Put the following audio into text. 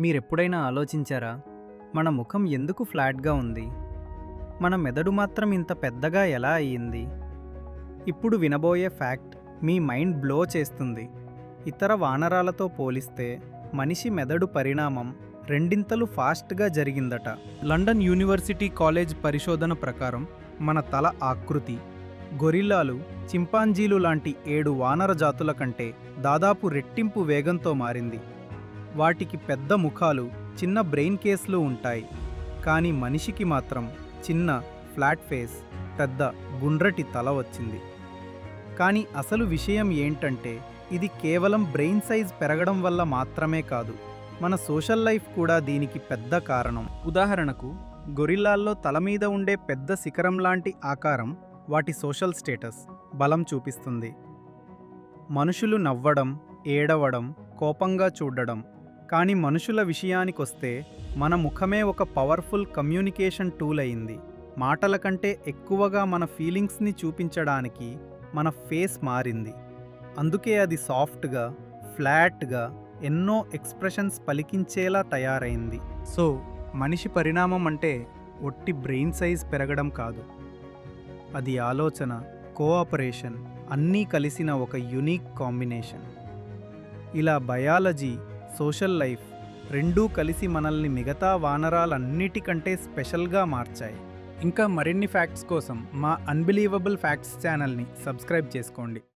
మీరెప్పుడైనా ఆలోచించారా? మన ముఖం ఎందుకు ఫ్లాట్గా ఉంది? మన మెదడు మాత్రం ఇంత పెద్దగా ఎలా అయ్యింది? ఇప్పుడు వినబోయే ఫ్యాక్ట్ మీ మైండ్ బ్లో చేస్తుంది. ఇతర వానరాలతో పోలిస్తే మనిషి మెదడు పరిణామం రెండింతలు ఫాస్ట్గా జరిగిందట. లండన్ యూనివర్సిటీ కాలేజ్ పరిశోధన ప్రకారం మన తల ఆకృతి గొరిల్లాలు చింపాంజీలు లాంటి ఏడు వానర జాతుల కంటే దాదాపు రెట్టింపు వేగంతో మారింది. వాటికి పెద్ద ముఖాలు చిన్న బ్రెయిన్ కేస్లు ఉంటాయి. కానీ మనిషికి మాత్రం చిన్న ఫ్లాట్ ఫేస్ పెద్ద గుండ్రటి తల వచ్చింది. కానీ అసలు విషయం ఏంటంటే ఇది కేవలం బ్రెయిన్ సైజ్ పెరగడం వల్ల మాత్రమే కాదు. మన సోషల్ లైఫ్ కూడా దీనికి పెద్ద కారణం. ఉదాహరణకు గొరిల్లాల్లో తల మీద ఉండే పెద్ద శిఖరం లాంటి ఆకారం వాటి సోషల్ స్టేటస్ బలం చూపిస్తుంది. మనుషులు నవ్వడం ఏడవడం కోపంగా చూడడం కానీ మనుషుల విషయానికొస్తే మన ముఖమే ఒక పవర్ఫుల్ కమ్యూనికేషన్ టూల్ అయింది. మాటల కంటే ఎక్కువగా మన ఫీలింగ్స్ని చూపించడానికి మన ఫేస్ మారింది. అందుకే అది సాఫ్ట్గా ఫ్లాట్గా ఎన్నో ఎక్స్ప్రెషన్స్ పలికించేలా తయారైంది. సో మనిషి పరిణామం అంటే ఒట్టి బ్రెయిన్ సైజ్ పెరగడం కాదు. అది ఆలోచన కోఆపరేషన్ అన్నీ కలిసిన ఒక యునీక్ కాంబినేషన్. ఇలా బయాలజీ సోషల్ లైఫ్ రెండూ కలిసి మనల్ని మిగతా వానరాలన్నిటికంటే స్పెషల్గా మార్చాయి. ఇంకా మరిన్ని ఫ్యాక్ట్స్ కోసం మా అన్బిలీవబుల్ ఫ్యాక్ట్స్ ఛానల్ని సబ్స్క్రైబ్ చేసుకోండి.